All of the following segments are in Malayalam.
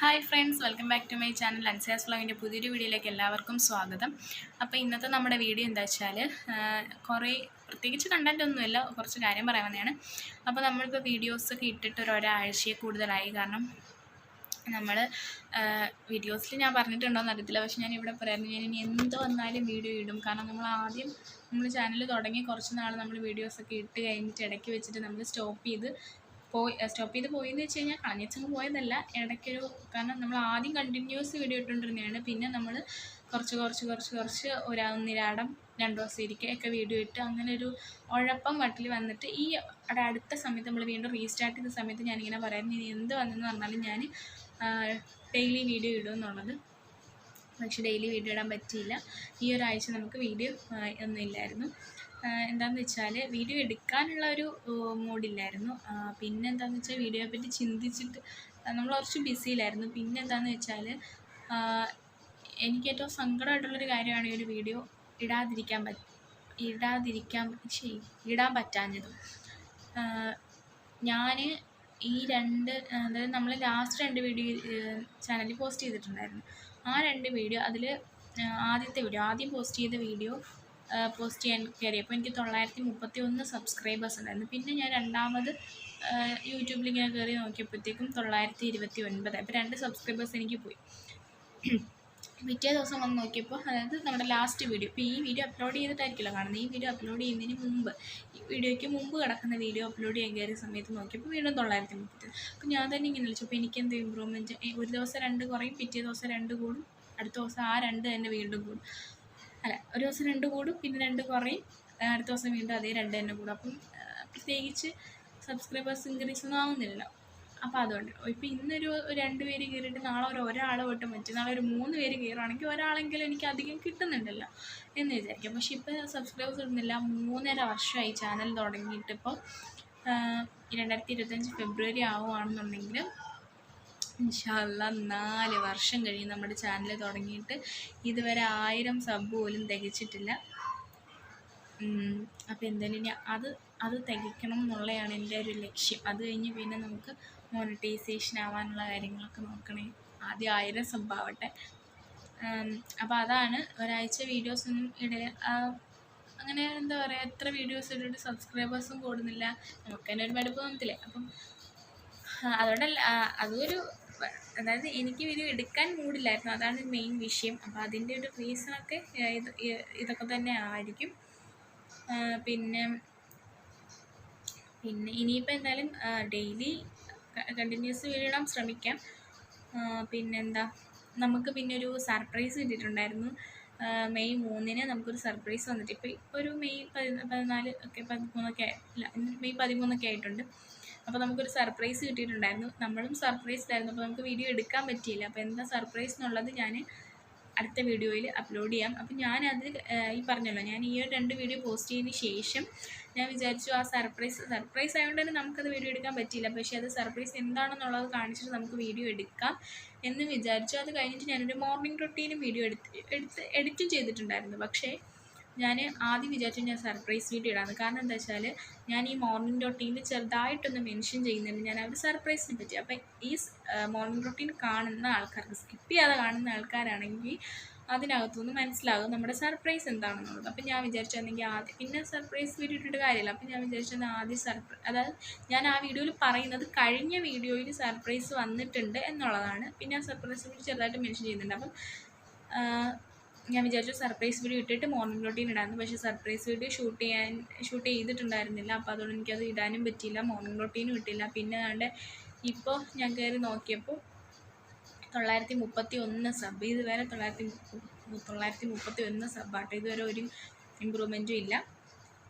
Hi friends welcome back to my channel Ansa's വ്ളോഗിന്റെ പുതിയൊരു വീഡിയോയിലേക്ക് എല്ലാവർക്കും സ്വാഗതം. അപ്പോൾ ഇന്നത്തെ നമ്മുടെ വീഡിയോ എന്താ വെച്ചാൽ കുറേ പ്രത്യേകിച്ച് കണ്ടന്റ് ഒന്നുമില്ല കുറച്ച് കാര്യം പറയാൻ വന്നതാണ്. അപ്പോൾ നമ്മളിപ്പോൾ വീഡിയോസൊക്കെ ഇട്ടിട്ട് ഒരു ഒരാഴ്ചയെ കൂടുതലായി. കാരണം നമ്മൾ വീഡിയോസിൽ ഞാൻ പറഞ്ഞിട്ടുണ്ടോയെന്ന് അറിയത്തില്ല. പക്ഷെ ഞാൻ ഇവിടെ പറയാറുണ്ട് ഞാൻ ഇനി എന്ത് വന്നാലും വീഡിയോ ഇടും. കാരണം നമ്മൾ ആദ്യം നമ്മൾ ചാനൽ തുടങ്ങി കുറച്ച് നാൾ നമ്മൾ വീഡിയോസൊക്കെ ഇട്ട് കഴിഞ്ഞിട്ട് ഇടയ്ക്ക് വെച്ചിട്ട് നമ്മൾ സ്റ്റോപ്പ് ചെയ്ത് പോയി സ്റ്റോപ്പ് ചെയ്ത് പോയി എന്ന് വെച്ച് കഴിഞ്ഞാൽ കളഞ്ഞച്ചങ്ങ് പോയതല്ല. ഇടയ്ക്കൊരു കാരണം നമ്മൾ ആദ്യം കണ്ടിന്യൂസ് വീഡിയോ ഇട്ടുകൊണ്ടിരുന്നതാണ് പിന്നെ നമ്മൾ കുറച്ച് കുറച്ച് കുറച്ച് കുറച്ച് ഒരു ഒന്നിരാടം രണ്ട് ദിവസം ഇരിക്കുക ഒക്കെ വീഡിയോ ഇട്ട് അങ്ങനെ ഒരു ഉഴപ്പം വട്ടിൽ വന്നിട്ട് ഈ അടുത്ത സമയത്ത് നമ്മൾ വീണ്ടും റീസ്റ്റാർട്ട് ചെയ്ത സമയത്ത് ഞാനിങ്ങനെ പറയാം ഇനി എന്ത് വന്നെന്ന് പറഞ്ഞാലും ഞാൻ ഡെയിലി വീഡിയോ ഇടും എന്നുള്ളത്. പക്ഷെ ഡെയിലി വീഡിയോ ഇടാൻ പറ്റിയില്ല. ഈ ഒരാഴ്ച നമുക്ക് വീഡിയോ ഒന്നും ഇല്ലായിരുന്നു എന്താണെന്ന് വെച്ചാൽ വീഡിയോ എടുക്കാനുള്ള ഒരു മൂഡില്ലായിരുന്നു. പിന്നെ എന്താണെന്ന് വെച്ചാൽ വീഡിയോയെ പറ്റി ചിന്തിച്ചിട്ട് നമ്മൾ കുറച്ച് ബിസിയിലായിരുന്നു. പിന്നെ എന്താണെന്ന് വെച്ചാൽ എനിക്ക് ഏറ്റവും സങ്കടമായിട്ടുള്ളൊരു കാര്യമാണ് ഈ ഒരു വീഡിയോ ഇടാതിരിക്കാൻ പറ്റ ഇടാതിരിക്കാൻ ശരി ഇടാൻ പറ്റാഞ്ഞത്. ഞാൻ ഈ രണ്ട് അതായത് നമ്മൾ ലാസ്റ്റ് രണ്ട് വീഡിയോ ചാനലിൽ പോസ്റ്റ് ചെയ്തിട്ടുണ്ടായിരുന്നു. ആ രണ്ട് വീഡിയോ അതിൽ ആദ്യത്തെ വീഡിയോ ആദ്യം പോസ്റ്റ് ചെയ്ത വീഡിയോ പോസ്റ്റ് ചെയ്യാൻ കയറിയപ്പോൾ എനിക്ക് തൊള്ളായിരത്തി മുപ്പത്തി ഒന്ന് സബ്സ്ക്രൈബേഴ്സ് ഉണ്ടായിരുന്നു. പിന്നെ ഞാൻ രണ്ടാമത് യൂട്യൂബിൽ ഇങ്ങനെ കയറി നോക്കിയപ്പോഴത്തേക്കും തൊള്ളായിരത്തി ഇരുപത്തി ഒൻപത് അപ്പോൾ രണ്ട് സബ്സ്ക്രൈബേഴ്സ് എനിക്ക് പോയി. പിറ്റേ ദിവസം വന്ന് നോക്കിയപ്പോൾ അതായത് നമ്മുടെ ലാസ്റ്റ് വീഡിയോ ഇപ്പോൾ ഈ വീഡിയോ അപ്ലോഡ് ചെയ്തിട്ടായിരിക്കില്ല കാണുന്നത്. ഈ വീഡിയോ അപ്ലോഡ് ചെയ്യുന്നതിന് മുമ്പ് ഈ വീഡിയോയ്ക്ക് മുമ്പ് കിടക്കുന്ന വീഡിയോ അപ്ലോഡ് ചെയ്യാൻ കയറിയ സമയത്ത് നോക്കിയപ്പോൾ വീണ്ടും തൊള്ളായിരത്തി മുപ്പത്തി അപ്പോൾ ഞാൻ തന്നെ ഇങ്ങനെ വിളിച്ചു അപ്പോൾ എനിക്കെന്ത് ഇമ്പ്രൂവ്മെന്റ് ഒരു ദിവസം രണ്ട് കുറയും പിറ്റേ ദിവസം രണ്ട് കൂടും അടുത്ത ദിവസം ആ രണ്ട് തന്നെ വീണ്ടും കൂടും. അല്ല ഒരു ദിവസം രണ്ട് കൂടും പിന്നെ രണ്ട് കുറയും അടുത്ത ദിവസം വീണ്ടും അതേ രണ്ട് തന്നെ കൂടും. അപ്പം പ്രത്യേകിച്ച് സബ്സ്ക്രൈബേഴ്സ് ഇൻക്രീസ് ഒന്നും ആവുന്നില്ലല്ലോ. അപ്പോൾ അതുകൊണ്ട്. ഇപ്പോൾ ഇന്നൊരു രണ്ട് പേര് കയറിയിട്ട് നാളെ ഒരു ഒരാൾ തൊട്ട് മറ്റന്നാളെ ഒരു മൂന്ന് പേര് കയറുകയാണെങ്കിൽ ഒരാളെങ്കിലും എനിക്ക് അധികം കിട്ടുന്നുണ്ടല്ലോ എന്ന് വിചാരിക്കാം. പക്ഷെ ഇപ്പോൾ സബ്സ്ക്രൈബേഴ്സ് ഇടുന്നില്ല മൂന്നര വർഷമായി ചാനൽ തുടങ്ങിയിട്ട് ഇപ്പോൾ രണ്ടായിരത്തി ഇരുപത്തഞ്ച് ഫെബ്രുവരി ആവുകയാണെന്നുണ്ടെങ്കിൽ ഇൻഷാല്ല നാല് വർഷം കഴിയും നമ്മുടെ ചാനൽ തുടങ്ങിയിട്ട് ഇതുവരെ ആയിരം സബ് പോലും തികച്ചിട്ടില്ല. അപ്പോൾ എന്തായാലും ഇനി അത് അത് തികക്കണം എന്നുള്ളതാണ് എന്റെ ഒരു ലക്ഷ്യം. അത് കഴിഞ്ഞ് പിന്നെ നമുക്ക് മോണിറ്റൈസേഷൻ ആവാനുള്ള കാര്യങ്ങളൊക്കെ നോക്കണേ. ആദ്യം ആയിരം സംഭാവട്ടെ. അപ്പോൾ അതാണ് ഒരാഴ്ച വീഡിയോസ് ഒന്നും ഇടയിൽ അങ്ങനെ എന്താ പറയുക എത്ര വീഡിയോസ് ഇട്ടിട്ട് സബ്സ്ക്രൈബേഴ്സും കൂടുന്നില്ല. നമുക്ക് തന്നെ ഒരു മടുപ്പ് തോന്നത്തില്ലേ? അപ്പം അതുകൊണ്ടല്ല അതൊരു അതായത് എനിക്ക് വീഡിയോ എടുക്കാൻ മൂടില്ലായിരുന്നു. അതാണ് മെയിൻ വിഷയം. അപ്പോൾ അതിന്റെ ഒരു റീസണൊക്കെ ഇത് ഇതൊക്കെ തന്നെ ആയിരിക്കും. പിന്നെ പിന്നെ ഇനിയിപ്പോൾ എന്തായാലും ഡെയിലി കണ്ടിന്യൂസ് വീഴണം ശ്രമിക്കാം. പിന്നെന്താ? നമുക്ക് പിന്നെ ഒരു സർപ്രൈസ് കിട്ടിയിട്ടുണ്ടായിരുന്നു. മെയ് മൂന്നിന് നമുക്കൊരു സർപ്രൈസ് വന്നിട്ട് ഇപ്പോൾ ഇപ്പോൾ ഒരു മെയ് പതിനാല് ഒക്കെ പതിമൂന്നൊക്കെ ഇല്ല മെയ് പതിമൂന്നൊക്കെ ആയിട്ടുണ്ട്. അപ്പോൾ നമുക്കൊരു സർപ്രൈസ് കിട്ടിയിട്ടുണ്ടായിരുന്നു. നമ്മളും സർപ്രൈസ് ആയിരുന്നു. അപ്പോൾ നമുക്ക് വീഡിയോ എടുക്കാൻ പറ്റിയില്ല. അപ്പോൾ എന്താ സർപ്രൈസ് എന്നുള്ളത് ഞാൻ അടുത്ത വീഡിയോയിൽ അപ്ലോഡ് ചെയ്യാം. അപ്പം ഞാനത് ഈ പറഞ്ഞല്ലോ ഞാൻ ഈ ഒരു രണ്ട് വീഡിയോ പോസ്റ്റ് ചെയ്തതിന് ശേഷം ഞാൻ വിചാരിച്ചു ആ സർപ്രൈസ് സർപ്രൈസ് ആയതുകൊണ്ട് തന്നെ നമുക്കത് വീഡിയോ എടുക്കാൻ പറ്റിയില്ല. പക്ഷേ അത് സർപ്രൈസ് എന്താണെന്നുള്ളത് കാണിച്ചിട്ട് നമുക്ക് വീഡിയോ എടുക്കാം എന്ന് വിചാരിച്ചു. അത് കഴിഞ്ഞിട്ട് ഞാനൊരു മോർണിംഗ് റൊട്ടീനും വീഡിയോ എടുത്ത് എടുത്ത് എഡിറ്റും ചെയ്തിട്ടുണ്ടായിരുന്നു. പക്ഷേ ഞാൻ ആദ്യം വിചാരിച്ചു ഞാൻ സർപ്രൈസ് വീഡിയോ ഇടാന്ന്. കാരണം എന്താ വെച്ചാൽ ഞാൻ ഈ മോർണിംഗ് റൊട്ടീനിൽ ചെറുതായിട്ടൊന്ന് മെൻഷൻ ചെയ്യുന്നുണ്ട്. ഞാൻ അവർ സർപ്രൈസിനെ പറ്റി. അപ്പം ഈ മോർണിംഗ് റൊട്ടീൻ കാണുന്ന ആൾക്കാർക്ക് സ്കിപ്പ് ചെയ്യാതെ കാണുന്ന ആൾക്കാരാണെങ്കിൽ അതിനകത്തുനിന്ന് മനസ്സിലാകും നമ്മുടെ സർപ്രൈസ് എന്താണെന്നുള്ളത്. അപ്പം ഞാൻ വിചാരിച്ചെങ്കിൽ ആദ്യം പിന്നെ സർപ്രൈസ് വീഡിയോ ഇട്ടിട്ട് കാര്യമില്ല അപ്പം ഞാൻ വിചാരിച്ചത് ആദ്യം സർപ്രൈ അതായത് ഞാൻ ആ വീഡിയോയിൽ പറയുന്നത് കഴിഞ്ഞ വീഡിയോയിൽ സർപ്രൈസ് വന്നിട്ടുണ്ട് എന്നുള്ളതാണ്. പിന്നെ ആ സർപ്രൈസ് വീഡിയോ ചെറുതായിട്ട് മെൻഷൻ ചെയ്യുന്നുണ്ട്. അപ്പം ഞാൻ വിചാരിച്ചു സർപ്രൈസ് വീഡിയോ ഇട്ടിട്ട് മോർണിംഗ് റൊട്ടീൻ ഇടാമെന്ന് പക്ഷേ സർപ്രൈസ് വീഡിയോ ഷൂട്ട് ചെയ്യാൻ ഷൂട്ട് ചെയ്തിട്ടുണ്ടായിരുന്നില്ല. അപ്പോൾ അതുകൊണ്ട് എനിക്കത് ഇടാനും പറ്റിയില്ല. മോർണിംഗ് റൊട്ടീനും ഇട്ടില്ല. പിന്നെ അതുകൊണ്ട് ഇപ്പോൾ ഞാൻ കയറി നോക്കിയപ്പോൾ തൊള്ളായിരത്തി മുപ്പത്തി ഒന്ന് സബ് ഇതുവരെ തൊള്ളായിരത്തി തൊള്ളായിരത്തി മുപ്പത്തി ഒന്ന് സബ്ബാട്ടോ ഇതുവരെ ഒരു ഇമ്പ്രൂവ്മെന്റും ഇല്ല.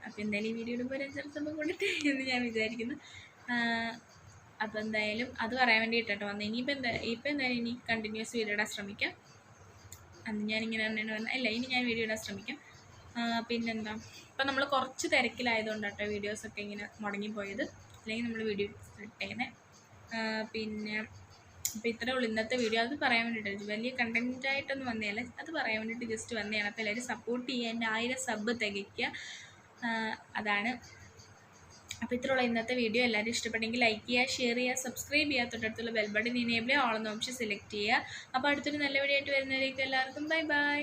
അപ്പോൾ എന്തായാലും ഈ വീഡിയോ ഇടുമ്പോൾ ഒരു അഞ്ചാറ് സബ് കൊണ്ടിട്ട് എന്ന് ഞാൻ വിചാരിക്കുന്നു. അപ്പോൾ എന്തായാലും അത് പറയാൻ വേണ്ടിയിട്ടോ വന്നത് ഇനിയിപ്പോൾ എന്താ ഇപ്പോൾ എന്തായാലും ഇനി കണ്ടിന്യൂസ് വീഡിയോ ഇടാൻ ശ്രമിക്കാം. അന്ന് ഞാനിങ്ങനെ തന്നെയാണ് പറഞ്ഞത് അല്ല ഇനി ഞാൻ വീഡിയോ ഇടാൻ ശ്രമിക്കും. പിന്നെന്താ? ഇപ്പം നമ്മൾ കുറച്ച് തിരക്കിലായതുകൊണ്ട് കേട്ടോ വീഡിയോസൊക്കെ ഇങ്ങനെ മുടങ്ങിപ്പോയത്. അല്ലെങ്കിൽ നമ്മൾ വീഡിയോ ഇട്ടേനെ. പിന്നെ അപ്പോൾ ഇത്രേ ഉള്ളൂ ഇന്നത്തെ വീഡിയോ. അത് പറയാൻ വേണ്ടിയിട്ട് വലിയ കണ്ടന്റ് ആയിട്ടൊന്നും വന്നതല്ല അത് പറയാൻ വേണ്ടിയിട്ട് ജസ്റ്റ് വന്നതാണ് അപ്പോൾ എല്ലാവരും സപ്പോർട്ട് ചെയ്യുക എന്റെ ആയിരം സബ് തികയ്ക്കുക അതാണ് അപ്പോൾ ഇത്രയുള്ള ഇന്നത്തെ വീഡിയോ എല്ലാവരും ഇഷ്ടപ്പെട്ടെങ്കിൽ ലൈക്ക് ചെയ്യുക ഷെയർ ചെയ്യുക സബ്സ്ക്രൈബ് ചെയ്യുക. തൊട്ടടുത്തുള്ള ബെൽ ബട്ടൺ ഇനേബിൾ ഓളെന്ന് ഓപ്ഷൻ സെലക്ട് ചെയ്യുക. അപ്പോൾ അടുത്തൊരു നല്ല വീഡിയോ ആയിട്ട് വരുന്നവരേക്കും എല്ലാവർക്കും ബൈ ബൈ